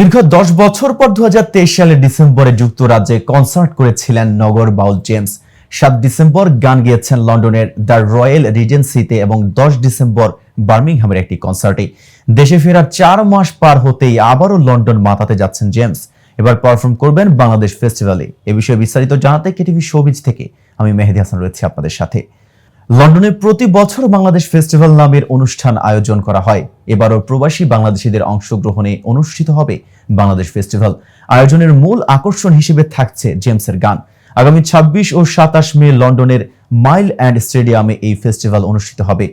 দীর্ঘ দশ বছর পর দু সালের ডিসেম্বরে যুক্তরাজ্যে কনসার্ট করেছিলেন নগর বাউল জেমস। সাত ডিসেম্বর গান গিয়েছেন লন্ডনের দ্য রয়্যাল রিজেন্সিতে এবং দশ ডিসেম্বর বার্মিংহামের একটি কনসার্টে। দেশে ফেরার চার মাস পার হতেই আবারও লন্ডন মাতাতে যাচ্ছেন জেমস। এবার পারফর্ম করবেন বাংলাদেশ ফেস্টিভ্যালে। এ বিষয়ে বিস্তারিত জানাতে কেটিভি শোবিজ থেকে আমি মেহেদি হাসান রয়েছি আপনাদের সাথে। লন্ডনে প্রতি বছর বাংলাদেশ ফেস্টিভ্যাল নামের অনুষ্ঠান আয়োজন করা হয়। এবারও প্রবাসী বাংলাদেশিদের অংশগ্রহণে অনুষ্ঠিত হবে বাংলাদেশ ফেস্টিভ্যাল। আয়োজনের মূল আকর্ষণ হিসেবে থাকছে জেমসের গান। আগামী ২৬ ও সাতাশ মে লন্ডনের মাইল অ্যান্ড স্টেডিয়ামে এই ফেস্টিভ্যাল অনুষ্ঠিত হবে।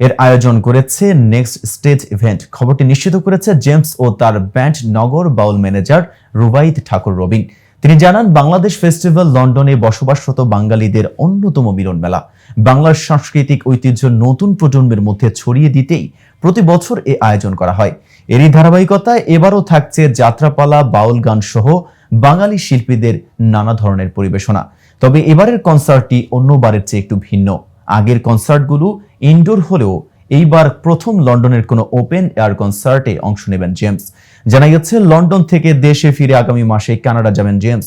এর আয়োজন করেছে নেক্সট স্টেজ ইভেন্ট। খবরটি নিশ্চিত করেছে জেমস ও তার band Nagar Baul manager Rubaid Thakur Robin. তিনি জানান, বাংলাদেশ ফেস্টিভ্যাল লন্ডনে বসবাসরত বাঙালিদের অন্যতম মিলন মেলা। বাংলার সাংস্কৃতিক ঐতিহ্য নতুন প্রজন্মের মধ্যে ছড়িয়ে দিতেই প্রতি বছর এ আয়োজন করা হয়। এরই ধারাবাহিকতায় এবারও থাকছে যাত্রাপালা বাউল গান সহ বাঙালি শিল্পীদের নানা ধরনের পরিবেশনা। তবে এবারের কনসার্টটি অন্যবারের চেয়ে একটু ভিন্ন। আগের কনসার্টগুলো ইনডোর হলেও এইবার প্রথম লন্ডনের কোনো ওপেন এয়ার কনসার্টে অংশ নেবেন জেমস। জানা গেছে, লন্ডন থেকে দেশে ফিরে আগামী মাসে কানাডা যাবেন জেমস।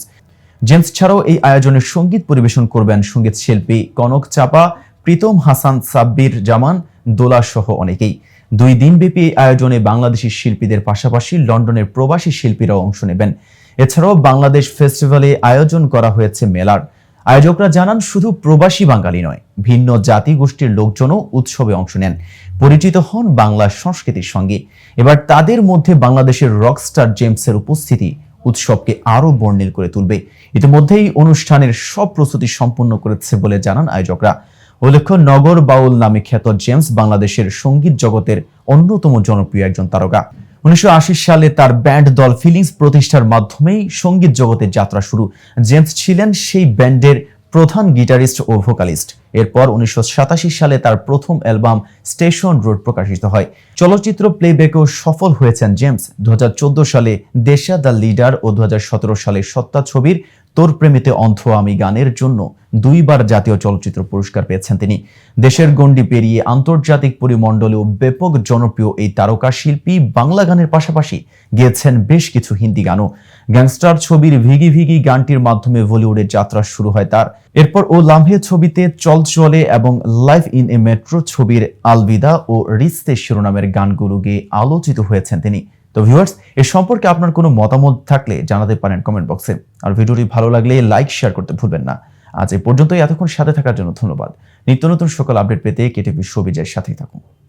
জেমস ছাড়াও এই আয়োজনে সংগীত পরিবেশন করবেন সংগীত শিল্পী কনক চাপা, প্রীতম হাসান, সাব্বির জামান, দোলা সহ অনেকেই। দুই দিনব্যাপী এই আয়োজনে বাংলাদেশি শিল্পীদের পাশাপাশি লন্ডনের প্রবাসী শিল্পীরাও অংশ নেবেন। এছাড়াও বাংলাদেশ ফেস্টিভ্যালে আয়োজন করা হয়েছে মেলার। আয়োজকরা জানান, শুধু প্রবাসী বাঙালি নয়, ভিন্ন জাতি গোষ্ঠীর লোকজনও উৎসবে অংশ নেন। পরিচিত হন বাংলা সংস্কৃতির সঙ্গে। এবার তাদের মধ্যে বাংলাদেশের রকস্টার জেমসের উপস্থিতি উৎসবকে আরও বর্ণিল করে তুলবে। ইতিমধ্যেই অনুষ্ঠানের সব প্রস্তুতি সম্পন্ন করেছে বলে জানান আয়োজকরা। উল্লেখ্য, নগর বাউল নামে খ্যাত জেমস বাংলাদেশের সংগীত জগতের অন্যতম জনপ্রিয় একজন তারকা। উনিশশো আশি সালে তার ব্যান্ড দল ফিলিংস প্রতিষ্ঠার মাধ্যমেই সংগীত জগতের যাত্রা শুরু। জেমস ছিলেন সেই ব্যান্ডের প্রধান গিটারিস্ট ও ভোকালিস্ট। এরপর উনিশশো সাতাশি সালে তার প্রথম অ্যালবাম স্টেশন রোড প্রকাশিত হয়। চলচ্চিত্র প্লেব্যাকেও সফল হয়েছেন জেমস। দু হাজার চোদ্দ সালে দেশা দ্য লিডার ও দু হাজার সতেরো সালে সত্তা ছবির তোর প্রেমিতে অন্ধ আমি গানের জন্য দুইবার জাতীয় চলচ্চিত্র পুরস্কার পেয়েছেন তিনি। দেশের গণ্ডি পেরিয়ে আন্তর্জাতিক পরিমণ্ডলেও ব্যাপক জনপ্রিয় এই তারকা শিল্পী বাংলা গানের পাশাপাশি গেয়েছেন বেশ কিছু হিন্দি গানও। গ্যাংস্টার ছবির ভিগি ভিগি গানটির মাধ্যমে বলিউডের যাত্রা শুরু হয় তার। এরপর ও লাম্হে ছবিতে চল চলে এবং লাইফ ইন এ মেট্রো ছবির আলবিদা ও রিস্তে শিরোনামের গানগুলো গেয়ে আলোচিত হয়েছেন তিনি। তো ভিউয়ার্স এ সম্পর্কে আপনার কোনো মতামত থাকলে জানাতে পারেন কমেন্ট বক্সে আর ভিডিওটি ভালো লাগলে লাইক শেয়ার করতে ভুলবেন না। আজ এ পর্যন্তই, এতক্ষণ সাথে থাকার জন্য ধন্যবাদ। নিত্য নতুন সকল আপডেট পেতে কেটিভি সবিজয়ের সাথেই থাকুন।